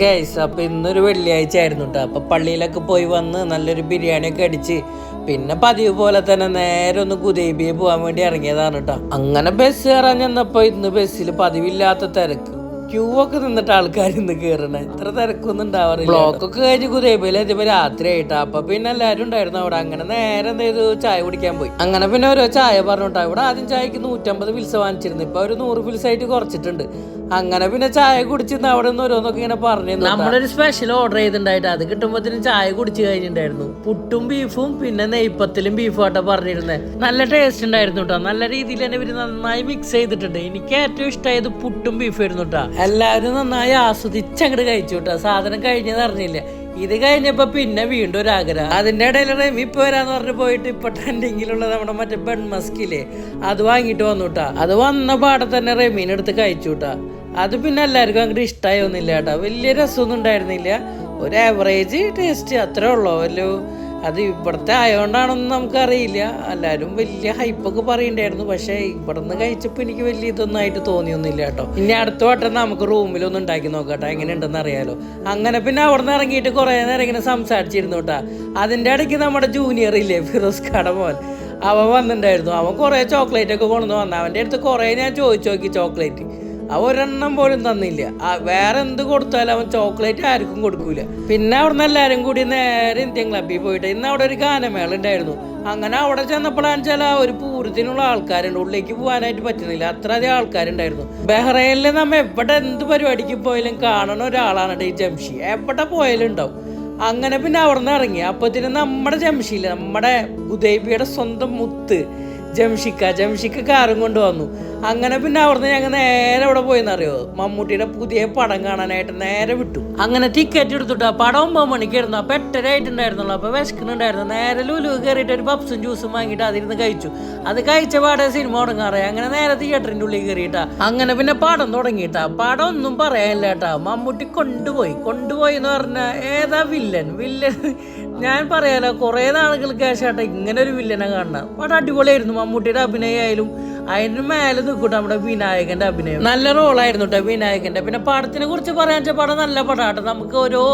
Guys അപ്പൊ ഇന്നൊരു വെള്ളിയാഴ്ച ആയിരുന്നു കേട്ടോ അപ്പൊ പള്ളിയിലൊക്കെ പോയി വന്ന് നല്ലൊരു ബിരിയാണി ഒക്കെ അടിച്ച് പിന്നെ പതിവ് പോലെ തന്നെ നേരെ ഒന്ന് കുതേബിയെ പോകാൻ വേണ്ടി ഇറങ്ങിയതാണ് കേട്ടോ അങ്ങനെ ബസ് കയറാൻ ചെന്നപ്പോൾ ഇന്ന് ബസ്സിൽ പതിവില്ലാത്ത തിരക്ക്. ക്യൂ ഒക്കെ നിന്നിട്ട് ആൾക്കാർ ഇന്ന് കയറണേ ഇത്ര തിരക്കൊന്നും ഉണ്ടാവാറില്ല ബ്ലോക്ക് ഒക്കെ കഴിഞ്ഞ് കുതേബിയിൽ എത്തിയപ്പോ രാത്രി ആയിട്ടാ. അപ്പൊ പിന്നെ എല്ലാരും ഉണ്ടായിരുന്നു അവിടെ. അങ്ങനെ നേരെ എന്ത് ചെയ്തു? ചായ കുടിക്കാൻ പോയി. അങ്ങനെ പിന്നെ ഓരോ ചായ പറഞ്ഞിട്ടാ ഇവിടെ ആദ്യം ചായക്ക് നൂറ്റമ്പത് ഫിൽസ് വാങ്ങിച്ചിരുന്നു. ഇപ്പൊ ഒരു നൂറ് ഫിൽസ് ആയിട്ട് കുറച്ചിട്ടുണ്ട്. അങ്ങനെ പിന്നെ ചായ കുടിച്ചിരുന്ന അവിടെ നിന്ന് ഓരോന്നൊക്കെ ഇങ്ങനെ പറഞ്ഞു നമ്മളൊരു സ്പെഷ്യൽ ഓർഡർ ചെയ്തിട്ടുണ്ടായിട്ട് അത് കിട്ടുമ്പോഴത്തേനും ചായ കുടിച്ച് കഴിഞ്ഞിട്ടുണ്ടായിരുന്നു. പുട്ടും ബീഫും പിന്നെ നെയ്പ്പത്തിലും ബീഫും ആട്ടോ പറഞ്ഞിരുന്നത് നല്ല ടേസ്റ്റ് ഉണ്ടായിരുന്നു കേട്ടോ നല്ല രീതിയിൽ തന്നെ ഇവർ നന്നായി മിക്സ് ചെയ്തിട്ടുണ്ട്. എനിക്ക് ഏറ്റവും ഇഷ്ടമായത് പുട്ടും ബീഫും ആയിരുന്നു കേട്ടോ എല്ലാവരും നന്നായി ആസ്വദിച്ച് അങ്ങോട്ട് കഴിച്ചു കേട്ടോ സാധനം കഴിഞ്ഞത് അറിഞ്ഞില്ല. ഇത് കഴിഞ്ഞപ്പോ പിന്നെ വീണ്ടും ഒരു ആഗ്രഹം. അതിന്റെ ഇടയിൽ റെമി ഇപ്പൊ വരാന്ന് പറഞ്ഞ് പോയിട്ട് ഇപ്പൊ ട്രെൻഡിങ്ങിലുള്ള നമ്മുടെ മറ്റേ ബൺ മസ്കില്ലേ അത് വാങ്ങിയിട്ട് വന്നു കേട്ടാ അത് വന്ന പാടെ തന്നെ റെമീനെ എടുത്ത് കഴിച്ചു കേട്ടാ അത് പിന്നെ എല്ലാവർക്കും അങ്ങോട്ട് ഇഷ്ടമായി ഒന്നുമില്ല കേട്ടോ. വലിയ രസമൊന്നും ഉണ്ടായിരുന്നില്ല. ഒരു ആവറേജ് ടേസ്റ്റ് അത്രേ ഉള്ളൂ. വല്ലോ അത് ഇവിടുത്തെ ആയതുകൊണ്ടാണെന്ന് നമുക്കറിയില്ല. എല്ലാവരും വലിയ ഹൈപ്പൊക്കെ പറയണ്ടായിരുന്നു. പക്ഷേ ഇവിടുന്ന് കഴിച്ചപ്പോൾ എനിക്ക് വലിയ ഇതൊന്നും ആയിട്ട് തോന്നിയൊന്നുമില്ല കേട്ടോ. ഇനി അടുത്ത വട്ടം നമുക്ക് റൂമിലൊന്നും ഉണ്ടാക്കി നോക്കട്ടെ എങ്ങനെ ഉണ്ടെന്ന് അറിയാലോ. അങ്ങനെ പിന്നെ അവിടെ നിന്ന് ഇറങ്ങിയിട്ട് കുറേ നേരം ഇങ്ങനെ സംസാരിച്ചിരുന്നു കേട്ടാ. അതിന്റെ ഇടയ്ക്ക് നമ്മുടെ ജൂനിയർ ഇല്ലേ ഫിറോസ് കട കടമോൻ അവൻ വന്നിട്ടുണ്ടായിരുന്നു. അവൻ കുറേ ചോക്ലേറ്റ് ഒക്കെ കൊണ്ടുവന്ന് വന്നു അവന്റെ അടുത്ത് കുറേ ഞാൻ ചോദിച്ചു നോക്കി ചോക്ലേറ്റ് അവൻ ഒരെണ്ണം പോലും തന്നില്ല. വേറെ എന്ത് കൊടുത്താലും അവൻ ചോക്ലേറ്റ് ആർക്കും കൊടുക്കൂല. പിന്നെ അവിടുന്ന് എല്ലാവരും കൂടി നേരെ ഇന്ത്യൻ ക്ലബ്ബിൽ പോയിട്ട് ഇന്ന് അവിടെ ഒരു ഗാനമേള ഉണ്ടായിരുന്നു. അങ്ങനെ അവിടെ ചെന്നപ്പോഴാണെന്ന് വെച്ചാൽ ഒരു പൂരത്തിനുള്ള ആൾക്കാരുണ്ട്. ഉള്ളിലേക്ക് പോകാനായിട്ട് പറ്റുന്നില്ല. അത്ര അധികം ആൾക്കാരുണ്ടായിരുന്നു. ബഹ്റൈനിൽ നമ്മ എവിടെ എന്ത് പരിപാടിക്ക് പോയാലും കാണണ ഒരാളാണ് ഈ ജംഷി. എവിടെ പോയാലും ഉണ്ടാവും. അങ്ങനെ പിന്നെ അവിടെ നിന്ന് ഇറങ്ങി. അപ്പത്തിന് നമ്മുടെ ജംഷിയില്ല നമ്മുടെ ഉദയബിയുടെ സ്വന്തം മുത്ത് ജംഷിക്ക ജംഷിക്ക കാറും കൊണ്ട് വന്നു അങ്ങനെ പിന്നെ അവിടുന്ന് ഞങ്ങൾ നേരെ അവിടെ പോയെന്നറിയോ മമ്മൂട്ടിയുടെ പുതിയ പടം കാണാനായിട്ട് നേരെ വിട്ടു. അങ്ങനെ ടിക്കറ്റ് എടുത്തിട്ട് ആ പടം ഒമ്പത് മണിക്കായിരുന്നു അപ്പൊ എട്ടര ആയിട്ടുണ്ടായിരുന്നുള്ളൂ. അപ്പൊ വിശക്കുന്നുണ്ടായിരുന്നു. നേരെ ലുലു കയറിയിട്ട് ഒരു പപ്സും ജ്യൂസും വാങ്ങിയിട്ട് അതിരുന്ന് കഴിച്ചു. അത് കഴിച്ച പാടെ സിനിമ തുടങ്ങാറേ അങ്ങനെ നേരെ തിയേറ്ററിന്റെ ഉള്ളിൽ കയറിയിട്ടാ. അങ്ങനെ പിന്നെ പടം തുടങ്ങിയിട്ടാ. പടം ഒന്നും പറയാനില്ല കേട്ടാ. മമ്മൂട്ടി കൊണ്ടുപോയി. കൊണ്ടുപോയി എന്ന് പറഞ്ഞാൽ ഏതാ വില്ലൻ വില്ലൻ ഞാൻ പറയാലോ കുറേ നാളുകൾക്ക് കേശാട്ടെ ഇങ്ങനെ ഒരു വില്ലനെ കാണണം പടം അടിപൊളിയായിരുന്നു മമ്മൂട്ടിയുടെ അഭിനയമായാലും അതിന് മേലെ നിൽക്കൂട്ടോ നമ്മുടെ വിനായകന്റെ അഭിനയം. നല്ല റോളായിരുന്നു കേട്ടോ വിനായകന്റെ. പിന്നെ പടത്തിനെ കുറിച്ച് പറയാൻ വെച്ചാൽ പടം നല്ല പടമാട്ടോ നമുക്ക് ഓരോ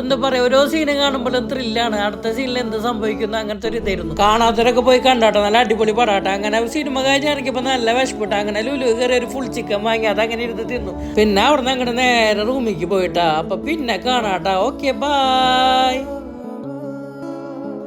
എന്താ പറയാ ഓരോ സീനും കാണുമ്പോഴും ത്രില്ലാണ് അടുത്ത സീനിൽ എന്ത് സംഭവിക്കുന്നു അങ്ങനത്തെ ഒരു ഇതായിരുന്നു. കാണാത്തവരൊക്കെ പോയി കണ്ടാട്ടോ നല്ല അടിപൊളി പടാട്ടോ അങ്ങനെ സിനിമ കാഴ്ച ഇറങ്ങിയപ്പോ നല്ല വിഷപ്പെട്ടോ അങ്ങനെ ലുലു കയറി ഒരു ഫുൾ ചിക്കൻ വാങ്ങി അത് അങ്ങനെ ഇരുന്ന് തിന്നു. പിന്നെ അവിടെ നിന്ന് നേരെ റൂമിലേക്ക് പോയിട്ടാ. അപ്പൊ പിന്നെ കാണാട്ടാ ഓക്കെ ബായ്